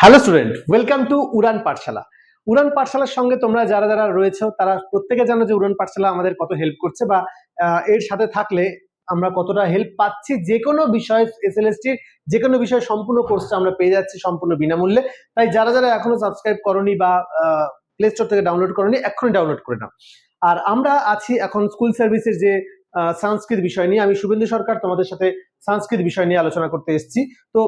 Hello student welcome to Udaan Pathshala Udaan পাঠশালার সঙ্গে তোমরা যারা যারা রয়েছে, তারা প্রত্যেকে জানো যে উড়ান পাঠশালা আমাদের কত হেল্প করছে বা এর সাথে থাকলে আমরা কতটা হেল্প পাচ্ছি। যে কোনো বিষয় এসএলএসটি যে কোনো বিষয় সম্পূর্ণ কোর্সটা আমরা পেয়ে যাচ্ছি সম্পূর্ণ বিনামূল্যে। তাই যারা যারা এখনও সাবস্ক্রাইব করনি বা প্লে স্টোর থেকে ডাউনলোড করনি এখনই ডাউনলোড করে নাও। আর আমরা আছি এখন স্কুল সার্ভিসের যে সংস্কৃত বিষয় নিয়ে। আমি শুভেন্দু সরকার তোমাদের সাথে সংস্কৃত বিষয় নিয়ে আলোচনা করতে এসেছি। তো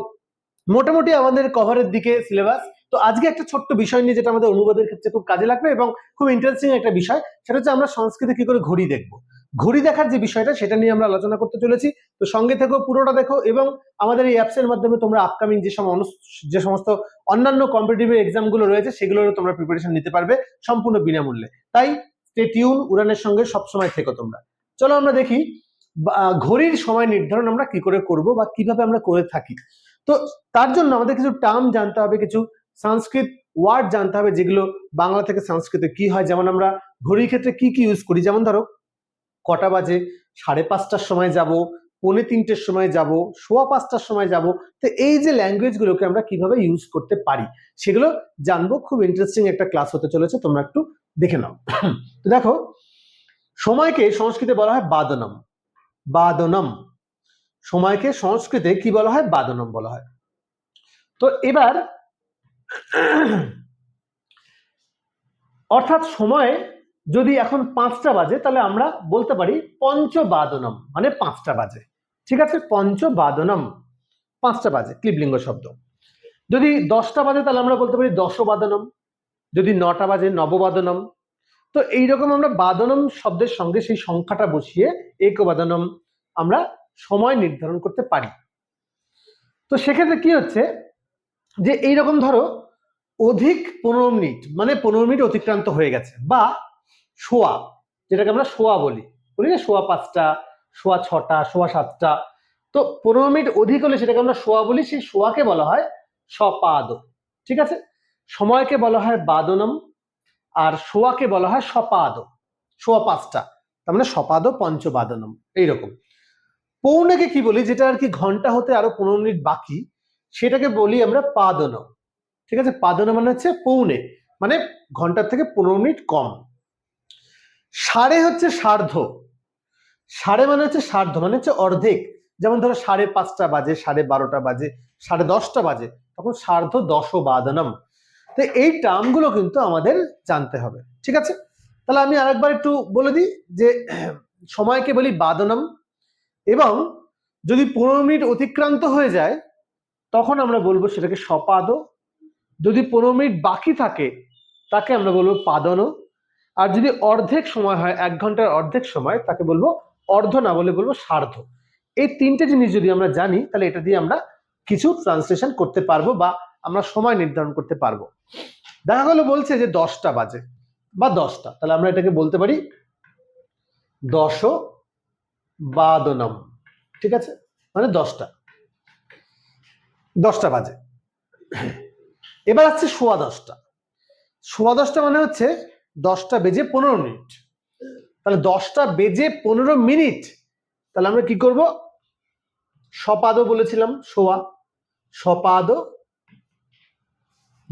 মোটামুটি আমাদের কভারের দিকে সিলেবাস তো আজকে একটা ছোট্ট বিষয় নিয়ে যেটা আমাদের অনুবাদের ক্ষেত্রে খুব কাজে লাগবে এবং খুব ইন্টারেস্টিং একটা বিষয়, সেটা হচ্ছে আমরা সংস্কৃতে কি করে ঘড়ি দেখব। ঘড়ি দেখার যে বিষয়টা, সেটা নিয়ে আমরা আলোচনা করতে চলেছি। তো সঙ্গে থেকো, পুরোটা দেখো এবং আমাদের এই অ্যাপসের মাধ্যমে তোমরা আপকামিং যে যে সমস্ত অন্যান্য কম্পিটিটিভ এক্সামগুলো রয়েছে, সেগুলোরও তোমরা প্রিপারেশন নিতে পারবে সম্পূর্ণ বিনামূল্যে। তাই স্টে টিউন উড়ানের সঙ্গে সবসময় থেকো তোমরা। চলো আমরা দেখি ঘড়ির সময় নির্ধারণ আমরা কি করে করব বা কীভাবে আমরা করে থাকি। তো তার জন্য আমাদের কিছু টার্ম জানতে হবে, কিছু সংস্কৃত ওয়ার্ড জানতে হবে, যেগুলো বাংলা থেকে সংস্কৃতে কি হয়। যেমন আমরা ঘড়ির ক্ষেত্রে কি কি ইউজ করি? যেমন ধরো, কটা বাজে, সাড়ে পাঁচটার সময় যাব, পৌনে তিনটের সময় যাব, সোয়া পাঁচটার সময় যাব। তো এই যে ল্যাঙ্গুয়েজগুলোকে আমরা কীভাবে ইউজ করতে পারি, সেগুলো জানব। খুব ইন্টারেস্টিং একটা ক্লাস হতে চলেছে, তোমরা একটু দেখে নাও। তো দেখো, সময়কে সংস্কৃতে বলা হয় বাদনম। বাদনম। সময়কে সংস্কৃতে কি বলা হয়? বাদনম বলা হয়। তো এবার অর্থাৎ সময় যদি এখন পাঁচটা বাজে, তাহলে আমরা বলতে পারি পঞ্চবাদনম মানে পাঁচটা বাজে। ঠিক আছে? পঞ্চবাদনম, পাঁচটা বাজে ক্লিবলিঙ্গ শব্দ। যদি দশটা বাজে, তাহলে আমরা বলতে পারি দশবাদনম। যদি নটা বাজে, নববাদনম। তো এইরকম আমরা বাদনম শব্দের সঙ্গে সেই সংখ্যাটা বসিয়ে একবাদনম আমরা সময় নির্ধারণ করতে পারি। তো সেক্ষেত্রে কি হচ্ছে যে এইরকম ধরো অধিক পনেরো মিনিট মানে পনেরো মিনিট অতিক্রান্ত হয়ে গেছে বা শোয়া, যেটাকে আমরা শোয়া বলি। বলি না শোয়া পাঁচটা, শোয়া ছটা, শোয়া সাতটা। তো পনেরো মিনিট অধিক হলে সেটাকে আমরা শোয়া বলি, সেই শোয়াকে বলা হয় সপাদ ঠিক আছে? সময়কে বলা হয় বাদনম, আর শোয়াকে বলা হয় সপাদ শোয়া পাঁচটা, তার মানে সপাদ পঞ্চবাদনম, এইরকম। পৌনেকে কি বলি, যেটা আর কি ঘণ্টা হতে আরও পনেরো মিনিট বাকি, সেটাকে বলি আমরা পাদন। ঠিক আছে? পাদন মানে হচ্ছে পৌনে মানে ঘণ্টার থেকে পনেরো মিনিট কম। সাড়ে হচ্ছে সার্ধ। সাড়ে মানে হচ্ছে সার্ধ মানে হচ্ছে অর্ধেক। যেমন ধরো সাড়ে পাঁচটা বাজে, সাড়ে বারোটা বাজে, সাড়ে দশটা বাজে, তখন সার্ধ দশ বাদনম। তো এই টার্মগুলো কিন্তু আমাদের জানতে হবে। ঠিক আছে? তাহলে আমি আরেকবার একটু বলে দিই যে সময়কে বলি বাদনম? এবং যদি পনেরো মিনিট অতিক্রান্ত হয়ে যায়, তখন আমরা বলব সেটাকে সপাদ যদি পনেরো মিনিট বাকি থাকে, তাকে আমরা বলব পাদন আর যদি অর্ধেক সময় হয়, এক ঘণ্টার অর্ধেক সময়, তাকে বলব অর্ধ না বলে বলব সার্ধ। এই তিনটে জিনিস যদি আমরা জানি, তাহলে এটা দিয়ে আমরা কিছু ট্রান্সলেশন করতে পারব বা আমরা সময় নির্ধারণ করতে পারব। দেখা গেলো বলছে যে দশটা বাজে বা দশটা। তাহলে আমরা এটাকে বলতে পারি দশ বাদনম। ঠিক আছে? মানে দশটা। দশটা বাজে। এবার আসছে সোয়া দশটা। সোয়া দশটা মানে হচ্ছে দশটা বেজে পনেরো মিনিট। তাহলে দশটা বেজে পনেরো মিনিট। তাহলে আমরা কি করব? সপাদও বলেছিলাম, সোয়া। সপাদ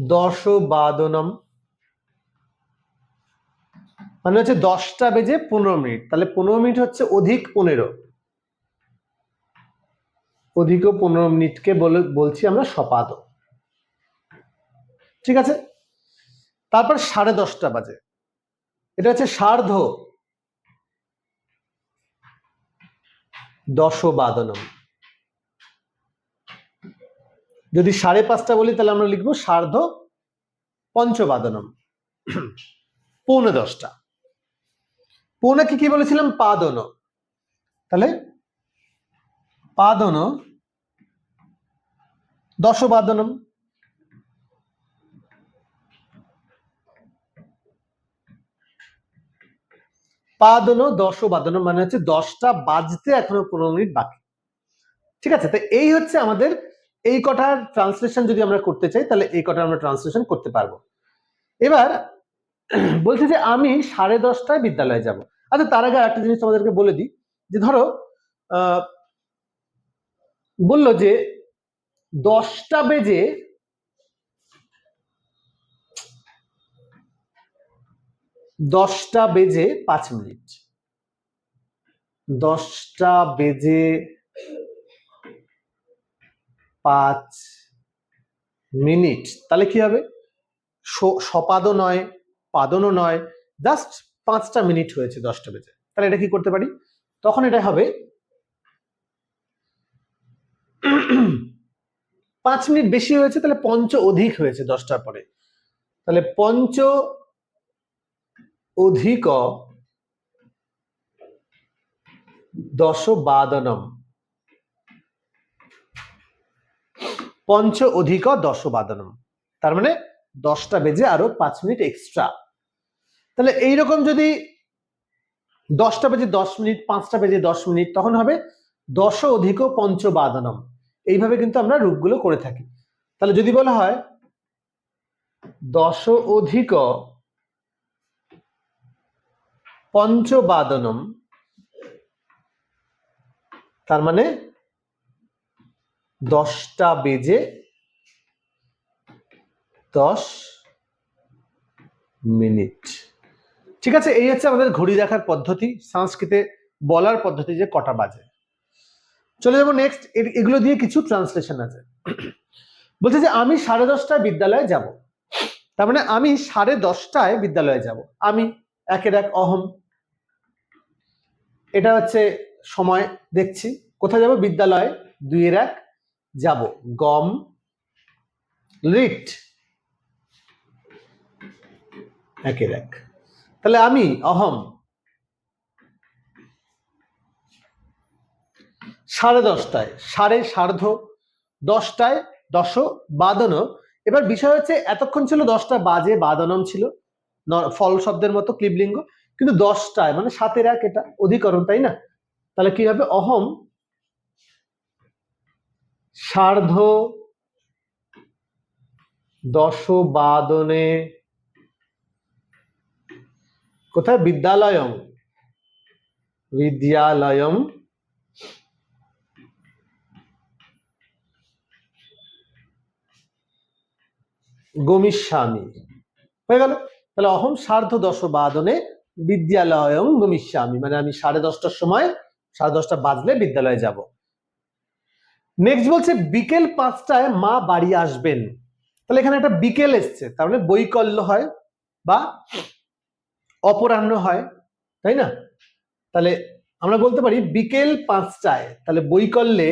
দশ বাদনম মানে হচ্ছে দশটা বেজে পনেরো মিনিট। তাহলে পনেরো মিনিট হচ্ছে অধিক পনেরো। অধিক পনেরো মিনিটকে বলে, বলছি আমরা সপাদ ঠিক আছে? তারপর সাড়ে দশটা বাজে। এটা হচ্ছে সার্ধ দশ বাদনম যদি সাড়ে পাঁচটা বলি, তাহলে আমরা লিখব সার্ধ পঞ্চবাদনম। পৌনে দশটা। পৌনেকে কি বলেছিলাম? পাদন। তাহলে পাদন দশবাদনম। পাদন দশ বাদন মানে হচ্ছে দশটা বাজতে এখনও পনেরো মিনিট বাকি। ঠিক আছে? তো এই হচ্ছে আমাদের এই কটার ট্রান্সলেশন যদি আমরা করতে চাই, তাহলে এই কটা আমরা ট্রান্সলেশন করতে পারব। এবার বলছে যে আমি সাড়ে দশটায় বিদ্যালয়ে যাব। আচ্ছা তার আগে একটা জিনিস তোমাদেরকে বলে দিই, যে ধরো বলল যে দশটা বেজে দশটা বেজে পাঁচ মিনিট। দশটা বেজে পাঁচ মিনিট। তাহলে কি হবে? সপাদও নয়, পাদনও নয়, জাস্ট পাঁচটা মিনিট হয়েছে দশটা বেজে। তাহলে এটা কি করতে পারি? তখন এটা হবে পাঁচ মিনিট বেশি হয়েছে, তাহলে পঞ্চ অধিক হয়েছে দশটার পরে। তাহলে পঞ্চ অধিক দশ বাদনম পঞ্চ অধিক দশ বাদনম তার মানে দশটা বেজে আরও পাঁচ মিনিট এক্সট্রা তাহলে এইরকম যদি দশটা বেজে দশ মিনিট, পাঁচটা বেজে দশ মিনিট, তখন হবে দশ অধিক পঞ্চ বাদনম এইভাবে কিন্তু আমরা রূপগুলো করে থাকি। তাহলে যদি বলা হয় দশ অধিক পঞ্চবাদনম, তার মানে দশটা বেজে দশ মিনিট। ঠিক আছে, এই হচ্ছে আমাদের ঘড়ি দেখার পদ্ধতি, সংস্কৃতে বলার পদ্ধতি যে কটা বাজে। চলে যাব নেক্সট এগুলো দিয়ে কিছু ট্রান্সলেশন আছে। বলছে যে, আমি সাড়ে দশটায় বিদ্যালয়ে যাব। তার মানে আমি সাড়ে দশটায় বিদ্যালয়ে যাব। আমি, একের এক অহম। এটা হচ্ছে সময়, দেখছি। কোথায় যাব? বিদ্যালয়ে, দুইয়ের এক, যাব। গম, লিট। একের এক। তাহলে আমি, অহম। সাড়ে দশটায়, সাড়ে সার্ধ, দশটায় দশ বাদন এবার বিষয় হচ্ছে, এতক্ষণ ছিল দশটা বাজে বাদনম ছিল। ফল শব্দের মতো ক্লিবলিঙ্গ কিন্তু দশটায় মানে সাতের এক এটা, অধিকরণ, তাই না? তাহলে কি হবে? অহম, সার্ধ, দশ বাদনে কোথায়? বিদ্যালয়ম। বিদ্যালয়ম। গমিষ্যামি। হয়ে গেল। তাহলে অহম সার্ধ দশ বাদনে বিদ্যালয়ম গমিষ্যামি। মানে আমি সাড়ে দশটার সময়, সাড়ে দশটা বাজলে বিদ্যালয়ে যাব। নেক্সট বলছে, বিকেল পাঁচটায় মা বাড়ি আসবেন। তাহলে এখানে একটা বিকেল এসছে। তার মানে বৈকল্য হয় বা অপরাহ্ন হয়, তাই না? তাহলে আমরা বলতে পারি বিকেল পাঁচটায়, তাহলে বৈকল্যে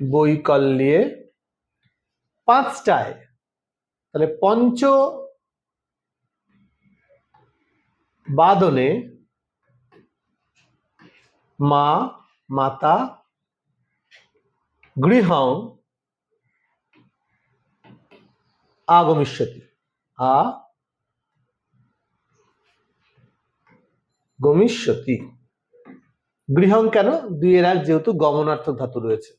বৈকল্যে পাঁচটায়, তাহলে পঞ্চ বাদনে মা, মাতা, গৃহ আগমিষ্যতি। আ গমিষ্যতি। গৃহং কেন? দুইয়ের এক যেহেতু গমনার্থক ধাতু রয়েছে।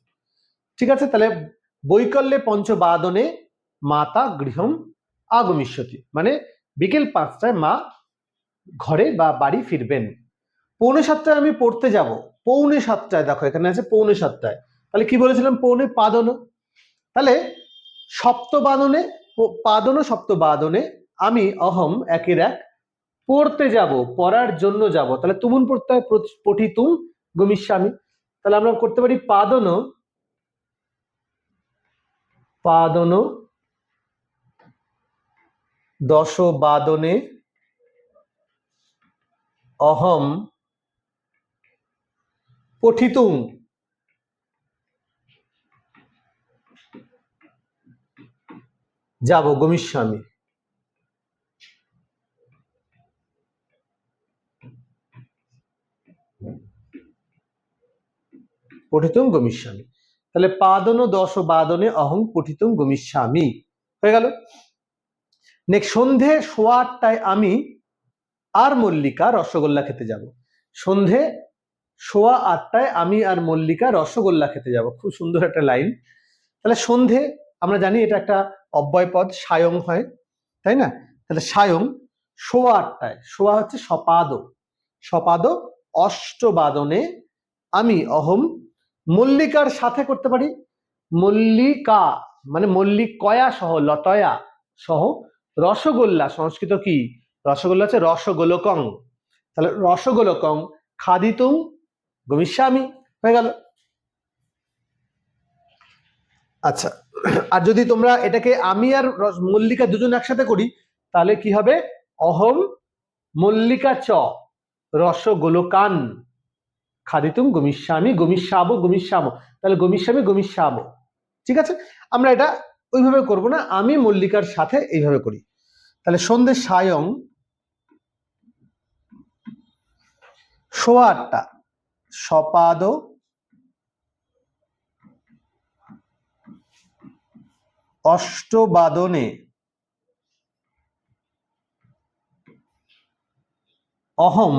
ঠিক আছে, তাহলে বৈকল্যে পঞ্চবাদনে মাতা গৃহম আগমিষ্যতি। মানে বিকেল পাঁচটায় মা ঘরে বা বাড়ি ফিরবেন। পৌনে সাতটায় আমি পড়তে যাব। পৌনে সাতটায়, দেখো এখানে আছে পৌনে সাতটায়। তাহলে কি বলেছিলাম? পৌনে পাদন। তাহলে সপ্তবাদনে পাদন সপ্তবাদনে আমি অহম একের এক পড়তে যাব, পড়ার জন্য যাব। তাহলে তুমুন পড়তে হয় পঠিতুম গমিষ্যামি। তাহলে আমরা করতে পারি পাদন পাদন দশ বাদনে অহম, পঠিতুম। যাব গমিষ্যামি পঠিতুম গমিষ্যামি তাহলে পাদন দশ বাদনে অহং পঠিতুম গমিষ্যামি হয়ে গেল। নেক্সট সন্ধে সোয়া আটটায় আমি আর মল্লিকা রসগোল্লা খেতে যাব। সন্ধে সোয়া আটটায় আমি আর মল্লিকা রসগোল্লা খেতে যাব। খুব সুন্দর একটা লাইন। তাহলে সন্ধে আমরা জানি এটা একটা অব্যয় পদ, সায়ং হয়, তাই না? তাহলে সায়ং সোয়া আটটায়, সোয়া হচ্ছে সপাদ। সপাদ অষ্টবাদনে আমি অহম মল্লিকার সাথে করতে পারি। মল্লিকা মানে মল্লিক কয়া সহ লতয়া সহ, রসগোল্লা, সংস্কৃত কি? রসগোল্লা হচ্ছে রসগোলকং। তাহলে রসগোলকং খাদিতুম গমিষ্যামি, হয়ে গেল। আচ্ছা আর যদি তোমরা এটাকে আমি আর মল্লিকা দুজন একসাথে করি, তাহলে কি হবে? অহম মল্লিকা চ রসগোলকান খাদিতুম গমিষ্যামি গমিষ্যাবো গমিষ্যামো। তাহলে গমিষ্যামি গমিষ্যাবো ঠিক আছে? আমরা এটা ওইভাবে করব না, আমি মল্লিকার সাথে এইভাবে করি। তাহলে সন্ধে সায়ং সোয়া আটটা, সপাদ অষ্টবাদনে অহম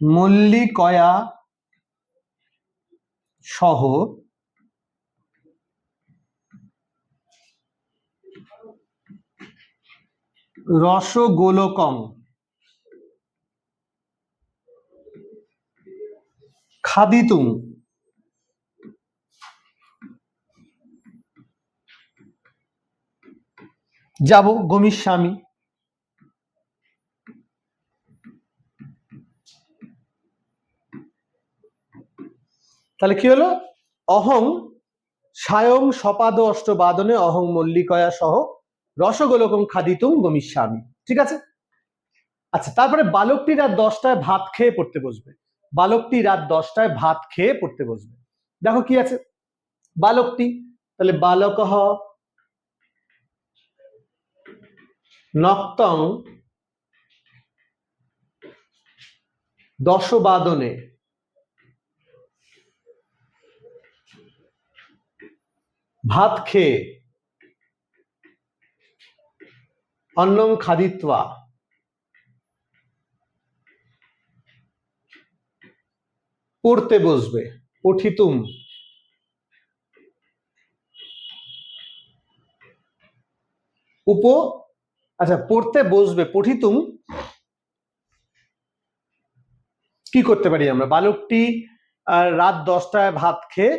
মল্লিকয়া সহ রসগোলকং খাদিতুম। যাব গমিস্বামী তাহলে কি হলো? অহং সায়ং সপাদ অষ্টবাদনে অহং মল্লিকয়া সহ রসগোলকম খাদিতুম গমিষ্যামি ঠিক আছে? আচ্ছা তারপরে বালকটি রাত দশটায় ভাত খেয়ে পড়তে বসবে। বালকটি রাত দশটায় ভাত খেয়ে পড়তে বসবে। দেখো কি আছে? বালকটি, তাহলে বালক নক্তং, দশবাদনে, ভাত খেয়ে, অন্নং খাদিত্বা পড়তে বসবে, পঠিতুম। উপ আচ্ছা পড়তে বসবে, পঠিতুম। কি করতে পারি আমরা? বালকটি রাত দশটায় ভাত খেয়ে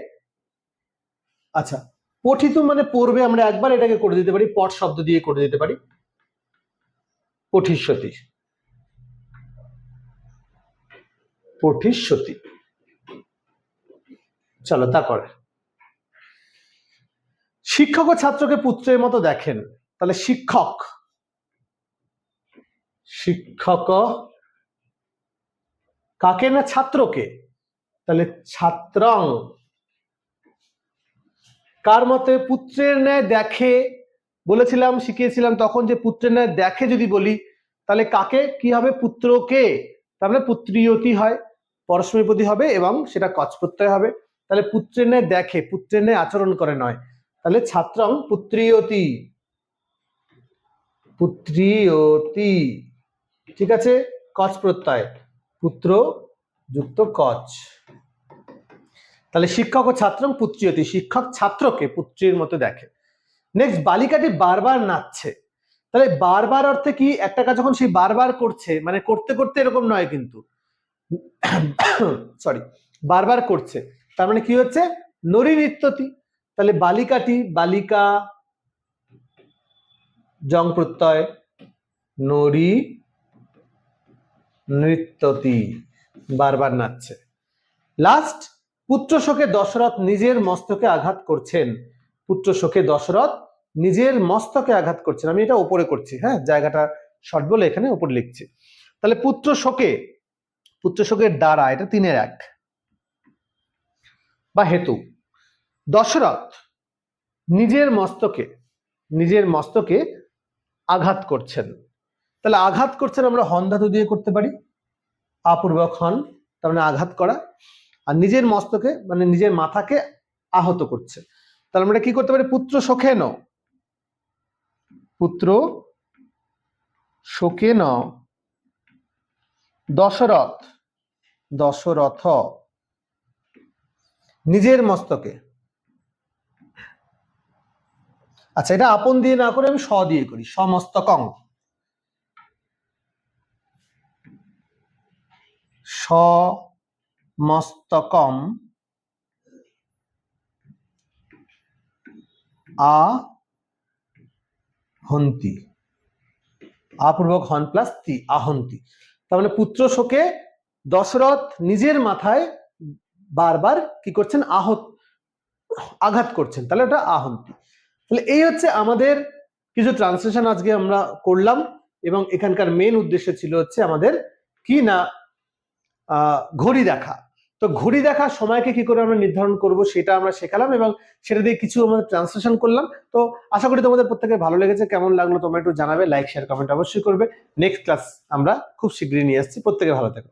আচ্ছা পঠিতুম মানে পড়বে আমরা একবার, এটাকে করে দিতে পারি, পট শব্দ দিয়ে করে দিতে পারি। পঠিষ্যতি পঠিষ্যতি চলো তারপরে শিক্ষক ও ছাত্রকে পুত্রের মতো দেখেন। তাহলে শিক্ষক। শিক্ষক কাকে না ছাত্রকে? তাহলে ছাত্রং। কার মতে পুত্রের ন্যায় দেখে, বলেছিলাম, শিখিয়েছিলাম তখন যে পুত্রের ন্যায় দেখে যদি বলি, তাহলে কাকে? কি হবে? পুত্রকে। তার মানে পুত্রিয়তি হয় পরস্মৈপদী হবে এবং সেটা কচ প্রত্যয় হবে। তাহলে পুত্রের ন্যায় দেখে পুত্রের ন্যায় আচরণ করে নয়। তাহলে ছাত্রং পুত্রিয়তি। পুত্রিয়তি। ঠিক আছে? কচ প্রত্যয়। পুত্র যুক্ত কচ। তাহলে শিক্ষক ও ছাত্র পুত্রিয়তি। শিক্ষক ছাত্রকে পুত্রীর মতো দেখে। নেক্সট বালিকাটি বারবার নাচছে। তাহলে বারবার অর্থে কি? একটা কাজ যখন সে বারবার করছে মানে করতে করতে এরকম নয় কিন্তু। সরি বারবার করছে। তার মানে কি হচ্ছে? নরি নৃত্যতি। তাহলে বালিকাটি বালিকা, জং প্রত্যয়, নরি নৃত্যতি। বারবার নাচছে। লাস্ট পুত্র শোকে দশরথ নিজের মস্তকে আঘাত করছেন। পুত্র শোকে দশরথ নিজের মস্তকে আঘাত করছেন। আমি এটা উপরে করছি হ্যাঁ? জায়গাটা শর্ট বলে এখানে উপরে লিখছি। তাহলে পুত্র শোকে পুত্র শোকের দ্বারা, এটা তিনের এক। বা হেতু। দশরথ নিজের মস্তকে নিজের মস্তকে আঘাত করছেন। তাহলে আঘাত করছেন আমরা হন ধাতু দিয়ে করতে পারি আপূর্বক হন, তার মানে আঘাত করা, আর নিজের মস্তকে মানে নিজের মাথাকে আহত করছে। তাহলে আমরা কি করতে পারি? পুত্র শোকে ন পুত্র শোকে ন দশরথ দশরথ নিজের মস্তকে। আচ্ছা এটা আপন দিয়ে না করে আমি স দিয়ে করি, সমস্তকং। স মস্তকম আ হন্তি। আপূর্বক হন প্লাস তি আহন্তি তার মানে পুত্র শোকে দশরথ নিজের মাথায় বারবার কি করছেন? আহত, আঘাত করছেন। তাহলে ওটা আহন্তি তাহলে এই হচ্ছে আমাদের কিছু ট্রান্সলেশন আজকে আমরা করলাম এবং এখানকার মেন উদ্দেশ্য ছিল হচ্ছে আমাদের কি না ঘড়ি দেখা। তো ঘড়ি দেখা সময়কে কি করে আমরা নির্ধারণ করব সেটা আমরা শেখালাম এবং সেটা দিয়ে কিছু আমাদের ট্রান্সলেশন করলাম। তো আশা করি তোমাদের প্রত্যেকে ভালো লেগেছে। কেমন লাগল তোমরা একটু জানাবে লাইক শেয়ার কমেন্ট অবশ্যই করবে। নেক্সট ক্লাস আমরা খুব শীঘ্রই নিয়ে আসছি। প্রত্যেকে ভালো থেকো।